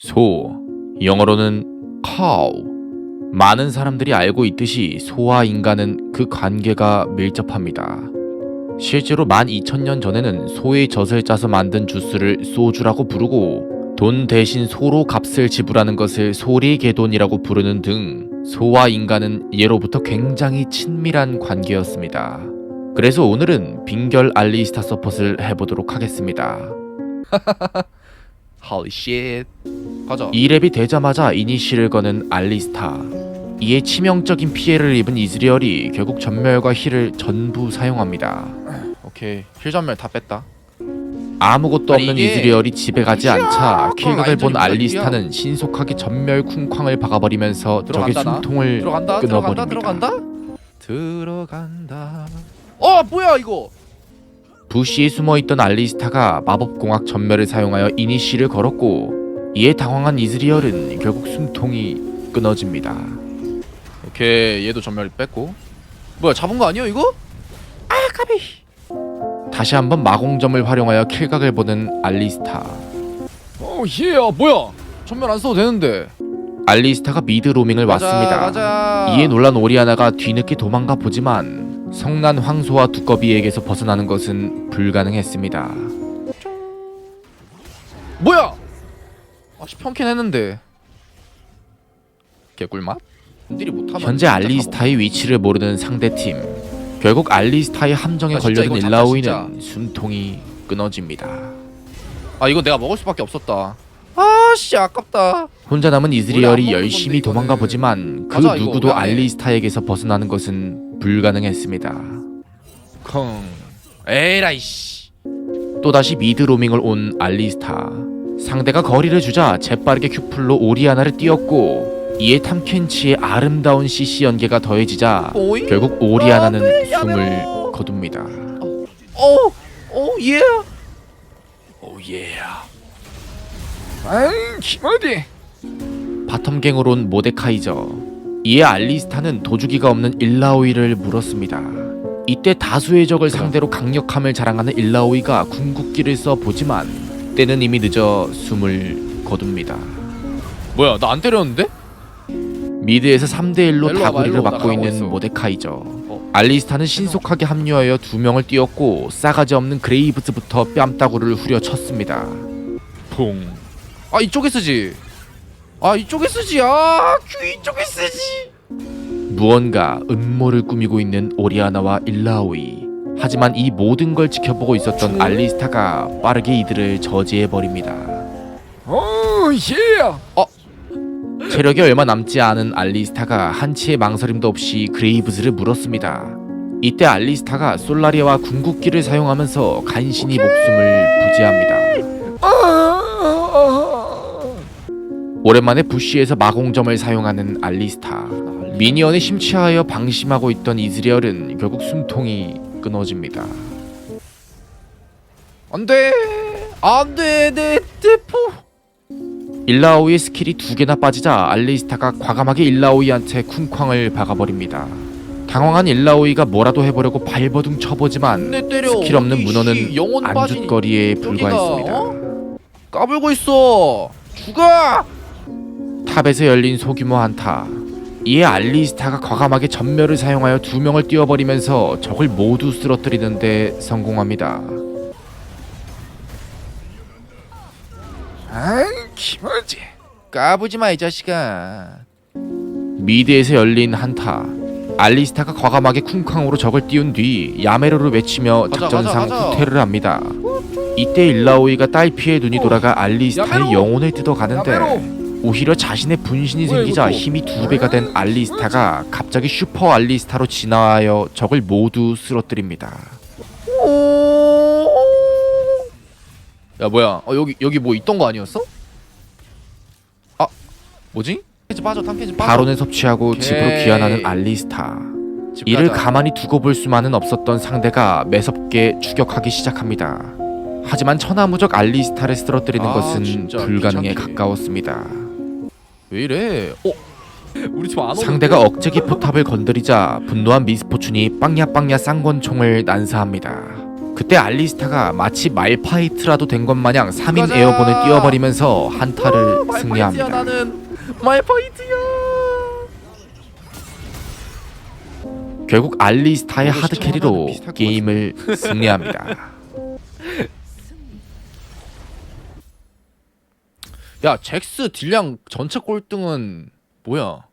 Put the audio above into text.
소, 영어로는 cow. 많은 사람들이 알고 있듯이 소와 인간은 그 관계가 밀접합니다. 실제로 12,000년 전에는 소의 젖을 짜서 만든 주스를 소주라고 부르고 돈 대신 소로 값을 지불하는 것을 소리개돈이라고 부르는 등 소와 인간은 예로부터 굉장히 친밀한 관계였습니다. 그래서 오늘은 빙결 알리스타 서폿을 해보도록 하겠습니다. Holy shit. 가자. 이 랩이 되자마자 이니시를 거는 알리스타. 이에 치명적인 피해를 입은 이즈리얼이 결국 전멸과 힐을 전부 사용합니다. 오케이. 힐 전멸 다 뺐다. 아무것도 아니, 없는 이게 이즈리얼이 집에 가지 않자 킬각을 본 알리스타는 신속하게 전멸 쿵쾅을 박아버리면서 적의 들어간다, 나? 숨통을 들어간다. 들어간다. 끊어버립니다. 들어간다. 들어간다. 어, 뭐야 이거? 부시에 숨어있던 알리스타가 마법공학 전멸을 사용하여 이니시를 걸었고 이에 당황한 이즈리얼은 결국 숨통이 끊어집니다. 오케이. 얘도 전멸 뺐고. 뭐야, 잡은 거 아니야, 이거? 아, 까비. 다시 한번 마공점을 활용하여 킬각을 보는 알리스타. 오, 예. 뭐야? 전멸 안 써도 되는데. 알리스타가 미드 로밍을 가자, 왔습니다. 가자. 이에 놀란 오리아나가 뒤늦게 도망가 보지만 성난 황소와 두꺼비에게서 벗어나는 것은 불가능했습니다. 뭐야? 아씨 평캔 했는데. 개꿀맛? 분들이 못하면 현재 알리스타의 위치를 모르는 상대팀. 결국 알리스타의 함정에 아, 진짜 걸려든 이거 잡다, 일라오이는 숨통이 끊어집니다. 가먹어. 아 이거 내가 먹을 수밖에 없었다. 아씨 아깝다. 혼자 남은 이즈리얼이 먹는 열심히 건데, 도망가 이거는. 보지만 그 이거 누구도. 알리스타에게서 벗어나는 것은 불가능했습니다. 콩. 에라이씨. 또다시 미드 로밍을 온 알리스타 상대가 거리를 주자 재빠르게 큐플로 오리아나를 띄웠고 이에 탐켄치의 아름다운 CC 연계가 더해지자 오이. 결국 오리아나는 안 돼, 숨을 야매로. 거둡니다 오. 오 예. 오 예 아이 기마디. 바텀갱으로 온 모데카이저 이에 알리스타는 도주기가 없는 일라오이를 물었습니다 이때 다수의 적을 상대로 강력함을 자랑하는 일라오이가 궁극기를 써 보지만 때는 이미 늦어 숨을 거둡니다 뭐야 나 안 때렸는데? 미드에서 3대1로 일로 와봐, 다구리를 일로 와. 맡고 나 있는 가고 있어. 모데카이저 어. 알리스타는 신속하게 합류하여 두 명을 띄웠고 싸가지 없는 그레이브즈부터 뺨따구를 후려쳤습니다 퐁. 아 이쪽에 쓰지. 아 이쪽에 쓰지. 아큐 이쪽에 쓰지. 무언가 음모를 꾸미고 있는 오리아나와 일라오이 하지만 이 모든 걸 지켜보고 있었던 알리스타가 빠르게 이들을 저지해버립니다 오 예. 어 체력이 얼마 남지 않은 알리스타가 한치의 망설임도 없이 그레이브즈를 물었습니다. 이때 알리스타가 솔라리아와 궁극기를 사용하면서 간신히 목숨을 부지합니다. 오랜만에 부시에서 마공점을 사용하는 알리스타. 미니언에 심취하여 방심하고 있던 이즈리얼은 결국 숨통이 끊어집니다. 안돼. 안돼 내 대포. 일라오이의 스킬이 두 개나 빠지자 알리스타가 과감하게 일라오이한테 쿵쾅을 박아버립니다. 당황한 일라오이가 뭐라도 해보려고 발버둥 쳐보지만. 스킬 없는 이 문어는 안주거리에 불과했습니다. 어? 까불고 있어. 죽어. 탑에서 열린 소규모 한타. 이에 알리스타가 과감하게 전멸을 사용하여 두 명을 띄워버리면서 적을 모두 쓰러뜨리는데 성공합니다. 아이 기머지. 까부지 마 이 자식아. 미드에서 열린 한타. 알리스타가 과감하게 쿵쾅으로 적을 띄운 뒤 야메로를 외치며 가자, 작전상 가자, 가자. 후퇴를 합니다. 이때 일라오이가 딸피의 눈이 돌아가 알리스타의 야메로! 영혼을 뜯어가는데 야메로! 오히려 자신의 분신이 생기자 이것도? 힘이 두 배가 된 알리스타가 갑자기 슈퍼 알리스타로 진화하여 적을 모두 쓰러뜨립니다. 야 뭐야? 어 여기 여기 뭐 있던 거 아니었어? 아 뭐지? 빠져. 바론을 섭취하고 오케이. 집으로 귀환하는 알리스타. 집 이를 가자. 가만히 두고 볼 수만은 없었던 상대가 매섭게 추격하기 시작합니다. 하지만 천하무적 알리스타를 쓰러뜨리는 아, 것은 불가능에 귀찮게. 가까웠습니다. 왜 이래? 어? 우리 집안 오는데? 상대가 억제기 포탑을 건드리자 분노한 미스포춘이 빵야빵야 쌍권총을 난사합니다. 그때 알리스타가 마치 말파이트라도 된 것 마냥 3인 가자! 에어본을 띄워버리면서 한타를 승리합니다. 나는 말파이트야. 결국 알리스타의 이거 하드 시청하면은 캐리로 비슷할 것 게임을 승리합니다. 야 잭스 딜량 전체 꼴등은 뭐야?